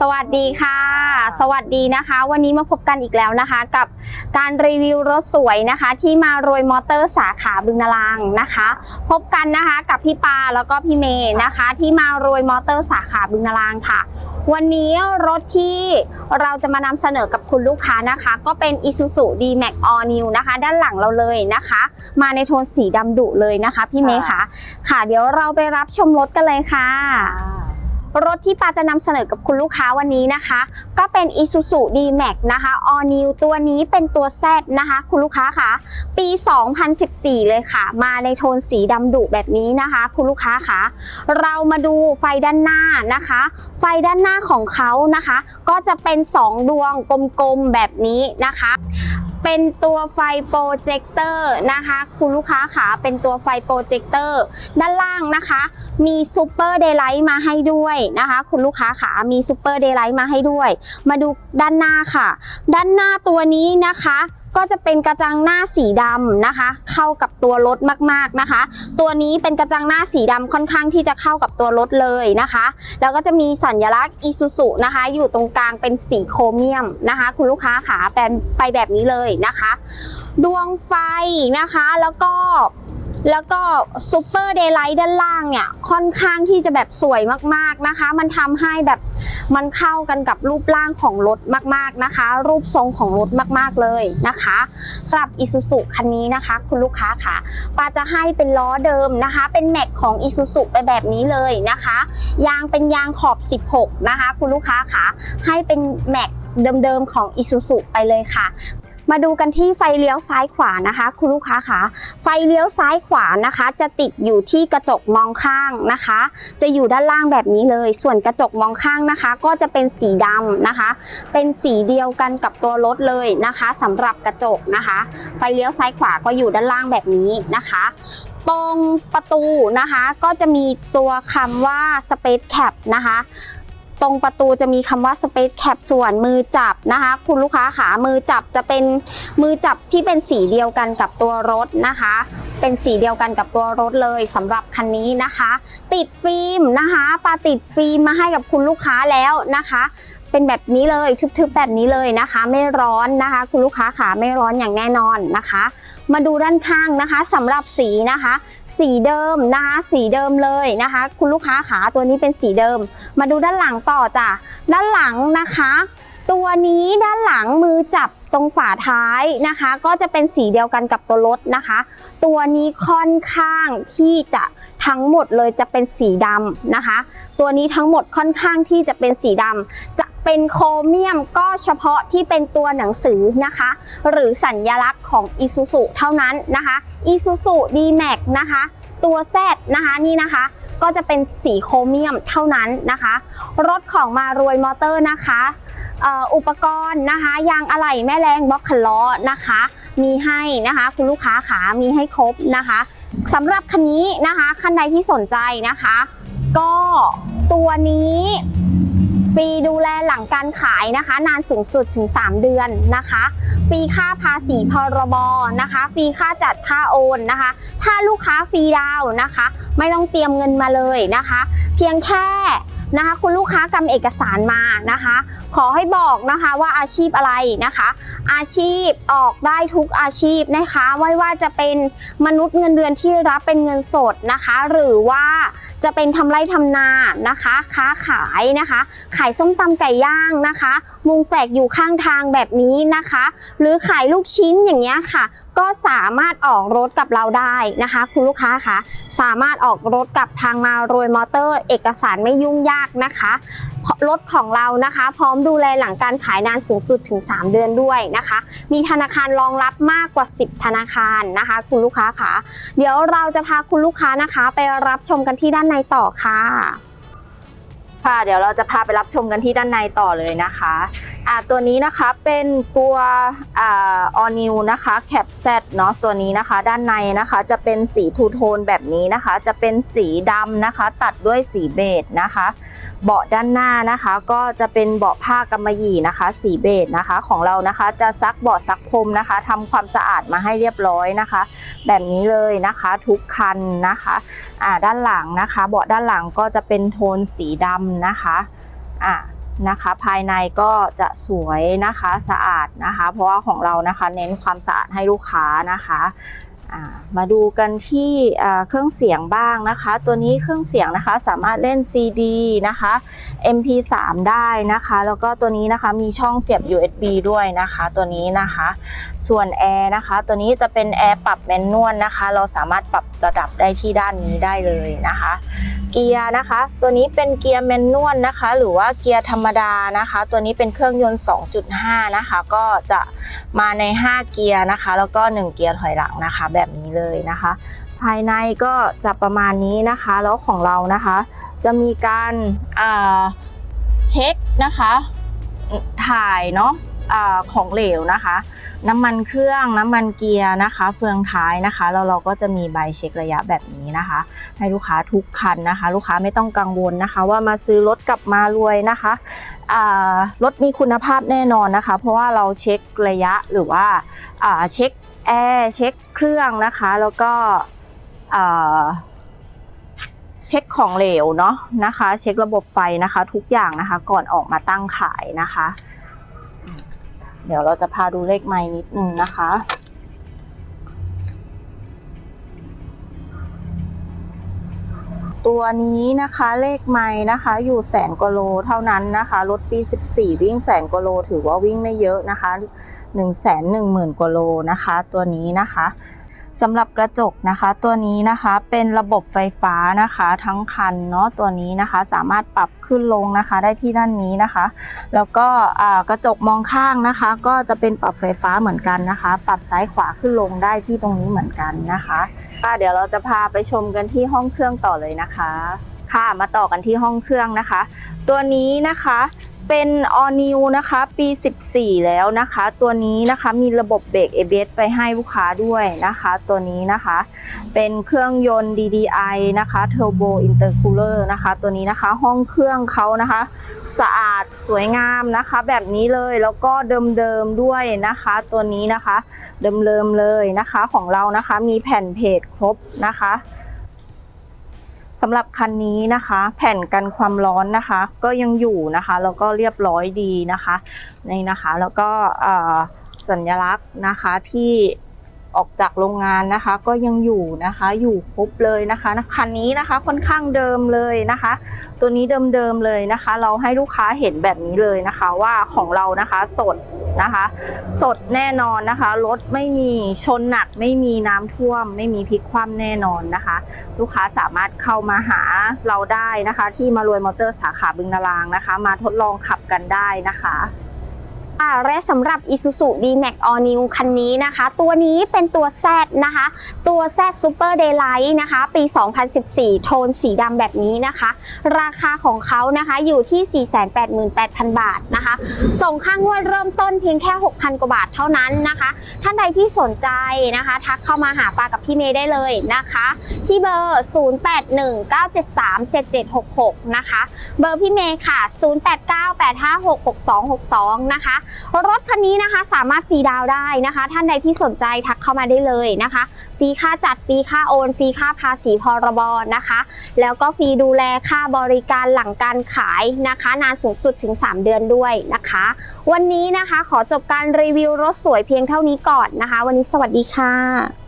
สวัสดีค่ะ สวัสดีนะคะ วันนี้มาพบกันอีกแล้วนะคะ กับการรีวิวรถสวยนะคะ ที่มารวยมอเตอร์สาขาบึงนารางนะคะ พบกันนะคะกับพี่ปาแล้วก็พี่เมย์นะคะ ที่มารวยมอเตอร์สาขาบึงนารางค่ะ วันนี้รถที่เราจะมานำเสนอกับคุณลูกค้านะคะ ก็เป็น Isuzu D-Max All New นะคะ ด้านหลังเราเลยนะคะ มาในโทนสีดำดุเลยนะคะ พี่เมย์ค่ะ ค่ะเดี๋ยวเราไปรับชมรถกันเลยค่ะ รถที่ปาจะนำเสนอกับคุณลูกค้าวันนี้นะคะ ก็เป็น Isuzu D-Max นะคะ All New ตัวนี้เป็นตัว Z นะคะ คุณลูกค้าค่ะ ปี 2014 เลยค่ะ มาในโทนสีดำดุแบบนี้นะคะ คุณลูกค้าค่ะ เรามาดูไฟด้านหน้านะคะ ไฟด้านหน้าของเขานะคะ ก็จะเป็น 2 ดวงกลมๆแบบนี้นะคะ เป็นตัวไฟโปรเจคเตอร์นะคะ คุณลูกค้าขาเป็นตัวไฟโปรเจคเตอร์ด้านล่างนะคะ มีซูเปอร์เดย์ไลท์มาให้ด้วยนะคะ คุณลูกค้าขามีซูเปอร์เดย์ไลท์มาให้ด้วย มาดูด้านหน้าค่ะ ด้านหน้าตัวนี้นะคะ ก็จะเป็นกระจังหน้าสีดำนะคะ เข้ากับตัวรถมากๆนะคะ ตัวนี้เป็นกระจังหน้าสีดำค่อนข้างที่จะเข้ากับตัวรถเลยนะคะ แล้วก็จะมีสัญลักษณ์อิซูซุนะคะ อยู่ตรงกลางเป็นสีโครเมียมนะคะ คุณลูกค้าขาแปลนไปแบบนี้เลยนะคะ ดวงไฟนะคะแล้วก็ แล้วก็ซูเปอร์เดย์ไลท์ด้านล่างเนี่ยค่อนข้างที่จะแบบสวยมากๆนะคะ มันทำให้แบบมันเข้ากันกับรูปร่างของรถมากๆนะคะ รูปทรงของรถมากๆเลยนะคะสำหรับ Isuzu คันนี้นะคะ คุณลูกค้าค่ะปาจะให้เป็นล้อเดิมนะคะ เป็นแม็กของ Isuzu ไปแบบนี้เลยนะคะ ยางเป็นยางขอบ 16 นะคะ คุณลูกค้าค่ะให้เป็นแม็กเดิมๆของ Isuzu ไปเลยค่ะ มาดูกันที่ไฟเลี้ยวซ้ายขวานะคะ คุณลูกค้าคะไฟเลี้ยวซ้ายขวานะคะ จะติดอยู่ที่กระจกมองข้างนะคะ จะอยู่ด้านล่างแบบนี้เลย ส่วนกระจกมองข้างนะคะ ก็จะเป็นสีดำนะคะ เป็นสีเดียวกันกับตัวรถเลยนะคะสำหรับกระจกนะคะ ไฟเลี้ยวซ้ายขวาก็อยู่ด้านล่างแบบนี้นะคะตรงประตูนะคะก็จะมีตัวคำว่า Space Cap นะคะ ตรงประตูจะมีคำว่า Space Cap ส่วนมือจับนะคะ คุณลูกค้าขามือจับจะเป็นมือจับที่เป็นสีเดียวกันกับตัวรถนะคะ เป็นสีเดียวกันกับตัวรถเลยสำหรับคันนี้นะคะ ติดฟิล์มนะคะปาติดฟิล์มมาให้กับคุณลูกค้าแล้วนะคะเป็นแบบนี้เลยทึบๆแบบนี้เลยนะคะ ไม่ร้อนนะคะ คุณลูกค้าขาไม่ร้อนอย่างแน่นอนนะคะ มาดูด้านข้างนะคะสำหรับสีนะคะ สีเดิมนะคะ สีเดิมเลยนะคะ คุณลูกค้าขาตัวนี้เป็นสีเดิม มาดูด้านหลังต่อจ้ะด้านหลังนะคะ ตัวนี้ด้านหลังมือจับตรงฝาท้ายนะคะ ก็จะเป็นสีเดียวกันกับตัวรถนะคะ ตัวนี้ค่อนข้างที่จะทั้งหมดเลยจะเป็นสีดำนะคะ ตัวนี้ทั้งหมดค่อนข้างที่จะเป็นสีดำจะ เป็นโครเมียมก็เฉพาะที่เป็นตัวหนังสือนะคะ หรือสัญลักษณ์ของ Isuzu เท่านั้นนะคะ Isuzu D-Max นะคะ ตัว Z นะคะนี่นะคะก็จะเป็นสีโครเมียมเท่านั้นนะคะ รถของมารวยมอเตอร์นะคะอ่ออุปกรณ์นะคะยางอะไหล่แม่แรงบล็อกคันล้อนะคะ มีให้นะคะ คุณลูกค้าขามีให้ครบนะคะสำหรับคันนี้นะคะคันใดที่สนใจนะคะ ก็ตัวนี้ ฟรีดูแลหลังการขายนะคะ นานสูงสุดถึง 3 เดือนนะคะ ฟรีค่าภาษีพรบนะคะ ฟรีค่าจัดค่าโอนนะคะ ถ้าลูกค้าฟรีดาวน์นะคะ ไม่ต้องเตรียมเงินมาเลยนะคะ เพียงแค่ นะคะ คุณลูกค้ากำเอกสารมานะคะ ขอให้บอกนะคะว่าอาชีพอะไรนะคะ อาชีพออกได้ทุกอาชีพนะคะไม่ว่าจะเป็นมนุษย์เงินเดือนที่รับเป็นเงินสดนะคะ หรือว่าจะเป็นทำไร่ทำนานะคะ ค้าขายนะคะ ขายส้มตำไก่ย่างนะคะ มุงแฝกอยู่ข้างทางแบบนี้นะคะ หรือขายลูกชิ้นอย่างเงี้ยค่ะ ก็สามารถออกรถกับเราได้นะคะ คุณลูกค้าคะสามารถออกรถกับทางมารวยมอเตอร์ เอกสารไม่ยุ่งยากนะคะรถของเรานะคะ พร้อมดูแลหลังการขายนานสูงสุดถึง 3 เดือนด้วยนะคะ มีธนาคารรองรับมากกว่า 10 ธนาคารนะคะ คุณลูกค้าคะเดี๋ยวเราจะพาคุณลูกค้านะคะ ไปรับชมกันที่ด้านในต่อค่ะ ค่ะ เดี๋ยวเราจะพาไปรับชมกันที่ด้านในต่อเลยนะคะอ่าตัวนี้นะคะเป็นตัวอ่าออนิวนะคะ cap z เนาะตัวนี้นะคะด้านในนะคะจะเป็นสีทูโทนแบบนี้นะคะ จะเป็นสีดำนะคะ ตัดด้วยสีเบจนะคะ เบาะด้านหน้านะคะ ก็จะเป็นเบาะผ้ากำมะหยี่นะคะ สีเบจนะคะ ของเรานะคะจะซักเบาะซักพรมนะคะทำความสะอาดมาให้เรียบร้อยนะคะ แบบนี้เลยนะคะ ทุกคันนะคะอ่าด้านหลังนะคะ เบาะด้านหลังก็จะเป็นโทนสีดำนะคะอ่านะคะ ภายในก็จะสวยนะคะสะอาดนะคะ เพราะว่าของเรานะคะ เน้นความสะอาดให้ลูกค้านะคะ มาดูกันที่เครื่องเสียงบ้างนะคะ ตัวนี้เครื่องเสียงนะคะสามารถเล่น CD นะคะ MP3 ได้นะคะ แล้วก็ตัวนี้นะคะมีช่องเสียบ USB ด้วยนะคะ ตัวนี้นะคะ ส่วนแอร์นะคะ ตัวนี้จะเป็นแอร์ปรับแมนนวลนะคะ เราสามารถปรับระดับได้ที่ด้านนี้ได้เลยนะคะ เกียร์นะคะ ตัวนี้เป็นเกียร์แมนนวลนะคะ หรือว่าเกียร์ธรรมดานะคะ ตัวนี้เป็นเครื่องยนต์ 2.5 นะคะ ก็จะ มาใน 5 เกียร์นะคะ แล้วก็ 1 เกียร์ถอยหลังนะคะ แบบนี้เลยนะคะ ภายในก็จะประมาณนี้นะคะ แล้วของเรานะคะ จะมีการเช็คนะคะ ถ่ายเนาะของเหลวนะคะ น้ำมันเครื่องน้ำมันเกียร์นะคะ เฟืองท้ายนะคะแล้วเราก็จะมีใบเช็คระยะแบบนี้นะคะ ให้ลูกค้าทุกคันนะคะ ลูกค้าไม่ต้องกังวลนะคะ ว่ามาซื้อรถกลับมารวยนะคะรถมีคุณภาพแน่นอนนะคะ เพราะว่าเราเช็คระยะหรือว่าเช็คแอร์เช็คเครื่องนะคะ แล้วก็เช็คของเหลวเนาะนะคะ เช็คระบบไฟนะคะ ทุกอย่างนะคะ ก่อนออกมาตั้งขายนะคะ เดี๋ยวเราจะพาดูเลขไม้นิดนึงนะคะ ตัวนี้นะคะเลขไม้นะคะ อยู่แสนกว่าโลเท่านั้นนะคะรถปี 14 วิ่งแสนกว่าโลถือว่าวิ่งไม่เยอะนะคะ 1 1 0 0 0 0กว่าโลนะคะ ตัวนี้นะคะ สำหรับกระจกนะคะตัวนี้นะคะเป็นระบบไฟฟ้านะคะทั้งคันเนาะตัวนี้นะคะสามารถปรับขึ้นลงนะคะได้ที่ด้านนี้นะคะ แล้วก็กระจกมองข้างนะคะ ก็จะเป็นปรับไฟฟ้าเหมือนกันนะคะ ปรับซ้ายขวาขึ้นลงได้ที่ตรงนี้เหมือนกันนะคะค่ะเดี๋ยวเราจะพาไปชมกันที่ห้องเครื่องต่อเลยนะคะ ค่ะมาต่อกันที่ห้องเครื่องนะคะ ตัวนี้นะคะ เป็น all new นะคะปี 14 แล้วนะคะ ตัวนี้นะคะมีระบบเบรก ABS ไปให้ลูกค้าด้วยนะคะ ตัวนี้นะคะ เป็นเครื่องยนต์ DDI นะคะ Turbo Intercooler นะคะ ตัวนี้นะคะห้องเครื่องเขานะคะ สะอาดสวยงามนะคะ แบบนี้เลยแล้วก็เดิมๆด้วยนะคะ ตัวนี้นะคะ เดิมๆเลยนะคะของเรานะคะ มีแผ่นเพจครบนะคะ สำหรับคันนี้นะคะ แผ่นกันความร้อนนะคะ ก็ยังอยู่นะคะแล้วก็เรียบร้อยดีนะคะนี่นะคะ แล้วก็สัญลักษณ์นะคะที่ ออกจากโรงงานนะคะ ก็ยังอยู่นะคะอยู่ครบเลยนะคะคันนี้นะคะค่อนข้างเดิมเลยนะคะ ตัวนี้เดิมๆเลยนะคะ เราให้ลูกค้าเห็นแบบนี้เลยนะคะว่าของเรานะคะสดนะคะ สดแน่นอนนะคะรถไม่มีชนหนักไม่มีน้ำท่วม ไม่มีพลิกคว่ำแน่นอนนะคะ ลูกค้าสามารถเข้ามาหาเราได้นะคะ ที่มารวยมอเตอร์สาขาบึงนารางนะคะ มาทดลองขับกันได้นะคะ อ่าและสำหรับ Isuzu D-Max All New คันนี้นะคะ ตัวนี้เป็นตัว Z นะคะ ตัว Z Super Daylight นะคะ ปี 2014 โทนสีดำแบบนี้นะคะ ราคาของเขานะคะอยู่ที่ 488,000 บาทนะคะ ส่งค่างวดเริ่มต้นเพียงแค่ 6,000 กว่าบาทเท่านั้นนะคะ ท่านใดที่สนใจนะคะ ทักเข้ามาหาปากับพี่เมย์ได้เลยนะคะ ที่เบอร์ 0819737766 นะคะ เบอร์พี่เมย์ค่ะ 0898566262 นะคะรถคันนี้นะคะสามารถฟรีดาวได้นะคะ ท่านใดที่สนใจทักเข้ามาได้เลยนะคะฟรีค่าจัดฟรีค่าโอนฟรีค่าภาษีพรบนะคะ แล้วก็ฟรีดูแลค่าบริการหลังการขายนะคะ นานสูงสุดถึง 3 เดือนด้วยนะคะ วันนี้นะคะขอจบการรีวิวรถสวยเพียงเท่านี้ก่อนนะคะ วันนี้สวัสดีค่ะ